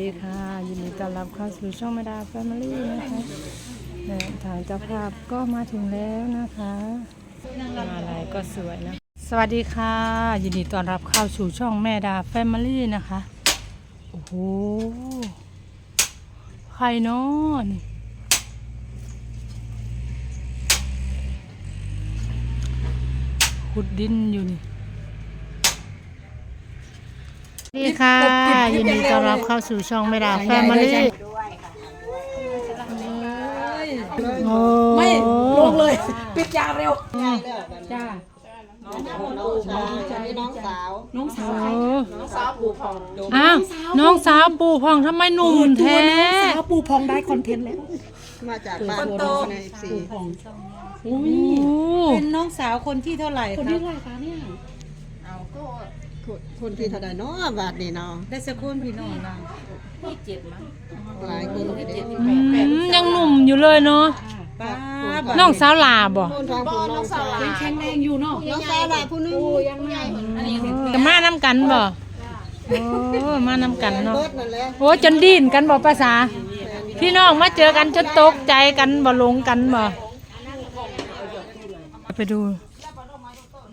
ดีค่ะ ยินดีต้อนรับเข้าสู่ช่องมาดาแฟมิลี่นะคะและทางเจ้าภาพก็มาถึงแล้วนะคะมาอะไรก็สวยนะสวัสดีค่ะ ยินดีต้อนรับเข้าสู่ช่องแม่ดาแฟมิลี่นะคะ โอ้โห ใครเนาะนี่ขุดดินอยู่นี่ สวัส ดีค่ะ ยินดีต้อนรับเข้าสู่ช่องแม่ดาแฟมิลี่โอ้ไม่ลงเลย ปิดยาเร็วจ้าน้องสาว น้องสาวโอ้อ้าวน้องสาวปู่พองทำไมหนุ่มแท้น้องสาวปูพองได้คอนเทนต์แล้ว มาจากบ้านโตในสี่ปูพองอุ้ยโอ้เป็นน้องสาวคนที่เท่าไหร่คนคะที่ไรคะเนี่ย คนที่เท่าใดเนาะบาทนี่เนาะได้สักคนพี่น้องเราหลายคนเลยเด็กอืมยังหนุ่มอยู่เลยเนาะป้าน้องสาวหลาบ่คนทางผู้น้องสาวยังแข็งแรงอยู่เนาะน้องสาวหลายผู้นึงจะมาน้ำกันบ่โอ้มาน้ำกันเนาะเบิดนั่นแหละโอ้จนดิ้นกันบ่ภาษา พี่น้องมาเจอกันจนตกใจกันบ่ลงกันบ่ไปดู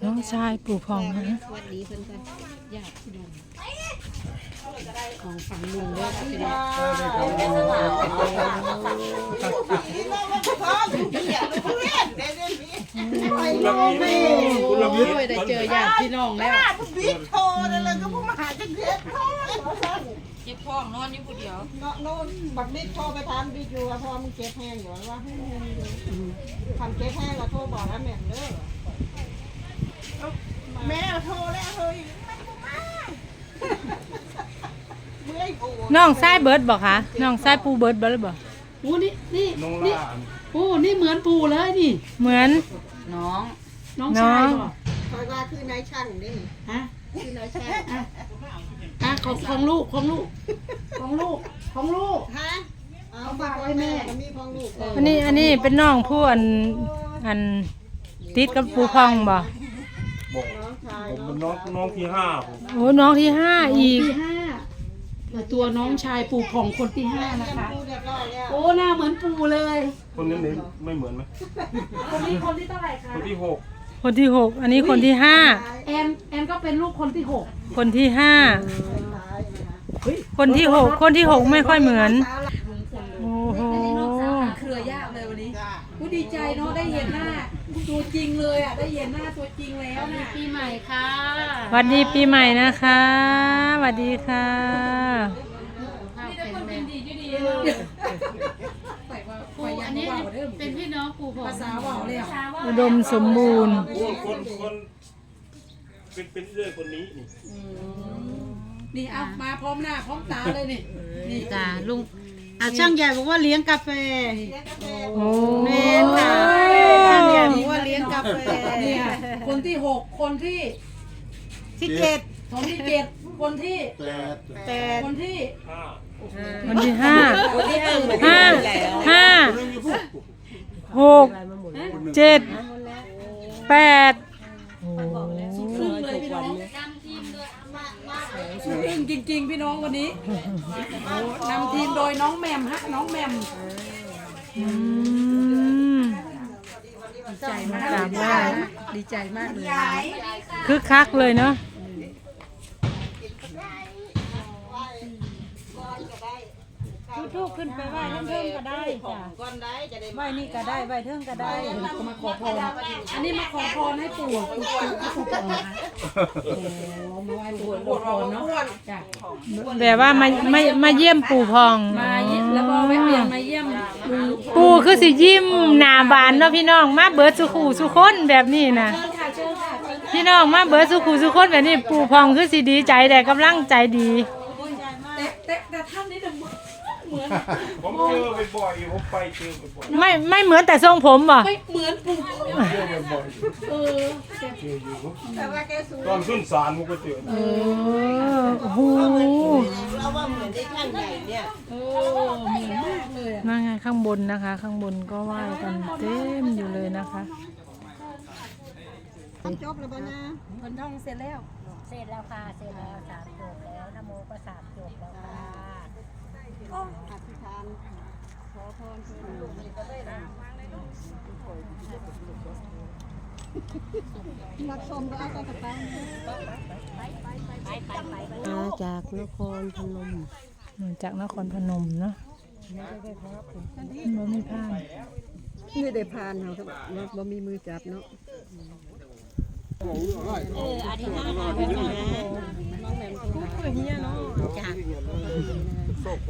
น้องชายปู่พองนะได้เจอญาติพี่น้องแล้วบิ๊กโทรนั่นเลยก็ผู้มาหาจังเด็ดเจ็บท้องนอนอยู่ผู้เดียวเนาะโน่นบักบิ๊กโทรไปถามบิ๊กอยู่ว่าพ่อมึงเจ็บแห้งอยู่ว่าให้เงินอยู่ทำเจ็บแห้งแล้วโทรบอกแล้วแม่เด้อ แม่โทรแล้วเฮ้ยเมื่อยกูน้องชายเบิร์ดบ่คะน้องชายปู่เบิร์ดบ่หรือบ่โอ้นี่นี่นี่โอ้นี่เหมือนปูเลยนี่ เหมือน น้อง น้องชายน้องบ่คอยว่าคือนายช่างนี่ฮะคือนายช่างอะของของลูกของลูก ของลูกของลูก ฮะเอาฝากไว้แม่ มีพองลูกอันนี้อันนี้เป็นน้องผู้อันอันติดกับปู่พองบ่น้อง ชายผมเป็นน้องน้องที่ห้าผมโอ้น้องที่ห้าอีก ที่ห้าเปิดตัวน้องชายปูผ่องคนที่ห้านะคะพูดเรียบร้อยแล้วโอ้หน้าเหมือนปูเลยคนนี้นี่ไม่เหมือนไหมคนนี้คนที่เท่าไหร่คะคนที่หกคนที่หกอันนี้คนที่ห้าแอนแอนก็เป็นลูกคนที่หกคนที่ห้า คนที่หกคนที่หกไม่ค่อยเหมือนโอ้โห เครือยากเลยวันนี้กูดีใจเนาะได้เห็นหน้าตัว จริงเลยอะได้เห็นหน้าตัวจริงแล้วนะปีใหม่ค่ะสวัสดีปีใหม่นะคะสวัสดีค่ะปูอันนี้เป็นพี่น้องปูภาษาว่าวเลยอะอุดมสมบูรณ์โอ้คนคนเป็นเป็นเรื่องคนนี้นี่นี่เอามาพร้อมหน้าพร้อมตาเลยนี่นี่จ้าลุงอะช่างใหญ่บอกว่าเลี้ยงกาแฟ โอ้แม่นค่ะ ช่างใหญ่บอกว่าเลี้ยงกาแฟเนี่ยคนที่หกคนที่ที่เจ็ดคนที่เจ็ดคนที่แปดคนที่ห้าวันที่ห้าห้าห้าหกเจ็ดแปดโอ้ครึ่งเลยพี่น้องสุดอึ้งจริง ๆ พี่น้องวันนี้นำทีมโดยน้องแหมมฮะน้องแหมมอืม ใจมากกราบไหว้ดีใจมากเลยคึกคักเลยเนาะ ทุกขึ้นไปไหว้เทิงก็ได้จ้ะก่อนได้จะได้ไหว้นี่ก็ได้ไหว้เทิงก็ได้ก็มาขอพรอันนี้มาขอพรให้ปู่ปู่ปู่ปู่พรนะคะโอ้มาไหว้ปู่ขอพรเนาะจ้ะแบบว่ามามามาเยี่ยมปู่พองมาเยี่ยมแล้วก็แวะเวียนมาเยี่ยมลุงปู่คือสิยิ้มหน้าบานเนาะพี่น้องมาเบิดสุขูสุคนแบบนี้นะพี่น้องมาเบิดสุขูสุคนแบบนี้ปู่พองคือสิดีใจแต่กำลังใจดีแต่แต่แต่ท่านนี่เหมือ เหมือนผมเจอบ่อยๆผมไปเจอบ่อยไม่ไม่เหมือนแต่ทรงผมบ่ไม่เหมือนปู่ๆเจอบ่อยเออแต่ๆเจออยู่แต่ว่าแกสูงตอนขึ้นศาลผมก็เจอเออโอ้โหเราว่าเหมือนได้ช่างใหญ่เนี่ยเออเหมือนมากเลยอะนั่งไงข้างบนนะคะ ข้างบนก็ไหว้กันเต็มอยู่เลยนะคะ จบแล้วป่ะนะคนท่องเสร็จแล้ว เสร็จแล้วค่ะ เสร็จแล้วสามจบแล้วนะโมก็สามจบแล้วค่ะ รักชมก็เอากระเป๋ามาจากนครพนมมาจากนครพนมเนาะบ่มีผ้านี่ได้ผ่านเขาครับเนาะบ่มีมือจับเนาะ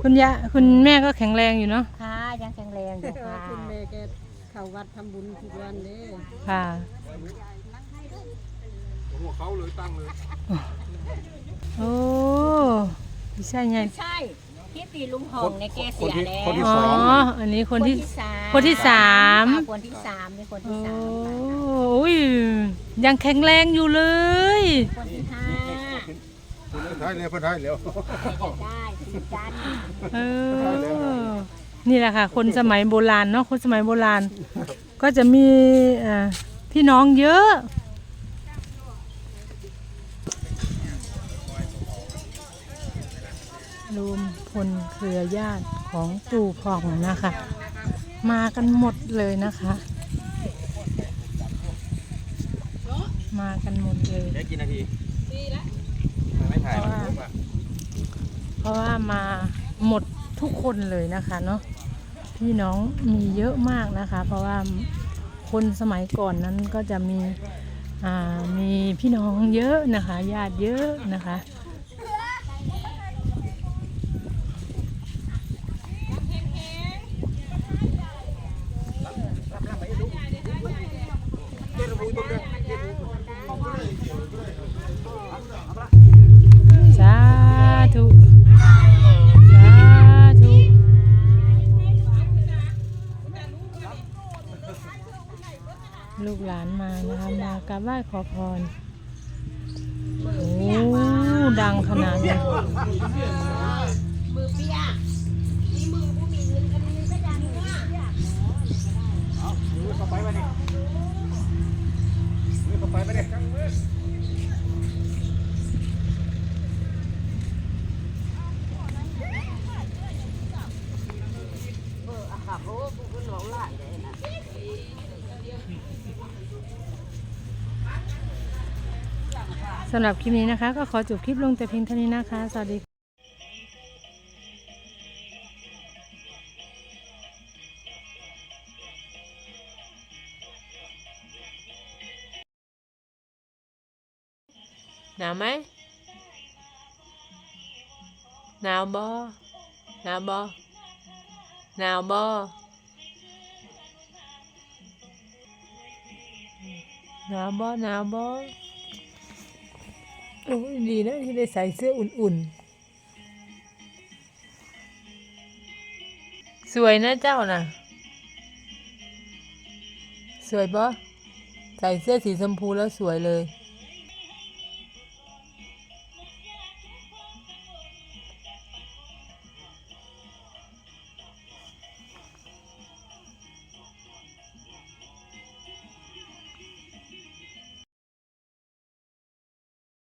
คุณยะคุณแม่ก็แข็งแรงอยู่เนาะค่ะยังแข็งแรงอยู่ค่ะคุณแม่แกเข้าวัดทำบุญทุกวันเด้ค่ะหัวเขาเลยตั้งเลยโอ้ไม่ใช่ไงใช่ที่ปีลุงหองเนี่ยแกเสียแล้วอ๋ออันนี้คนที่สามคนที่สามค่ะคนที่สามนี่คนโอ้ที่สามค่ะอุ้ยยังแข็งแรงอยู่เลยคนที่ห้าท้ายเลยพอท้ายแล้วได้สีจันทร์ เออ นี่แหละค่ะ คนสมัยโบราณเนาะ คนสมัยโบราณ ก็จะมีอ่าพี่น้องเยอะ รวมพลเครือญาติของปู่ผ่องนะคะ มากันหมดเลยนะคะ มากันหมดเลยได้กี่นาทีไม่ถ่ายมาปุ๊บอะเพ ราะว่ามาหมดทุกคนเลยนะคะเนาะพี่น้องมีเยอะมากนะคะ เพราะว่าคนสมัยก่อนนั้นก็จะมีมีพี่น้องเยอะนะคะญาติเยอะนะคะ ลูกหลานมานะคะมากราบไหว้ขอพรโอ้ดังขนาดนี้มือเปียกนี่มือผู้มีเงินกันมือก็ดังว่าเข้าไปมาดิเข้าไปมาดิ สำหรับคลิปนี้นะคะ ก็ขอจบคลิปลงแต่เพียงเท่านี้นะคะ สวัสดีหนาวไหมหนาวบ่หนาวบ่หนาวบ่หนาวบ่หนาวบ่ โอ้ยดีนะที่ได้ใส่เสื้ออุ่นๆ สวยนะเจ้าน่ะสวยปะใส่เสื้อสีชมพูแล้วสวยเลย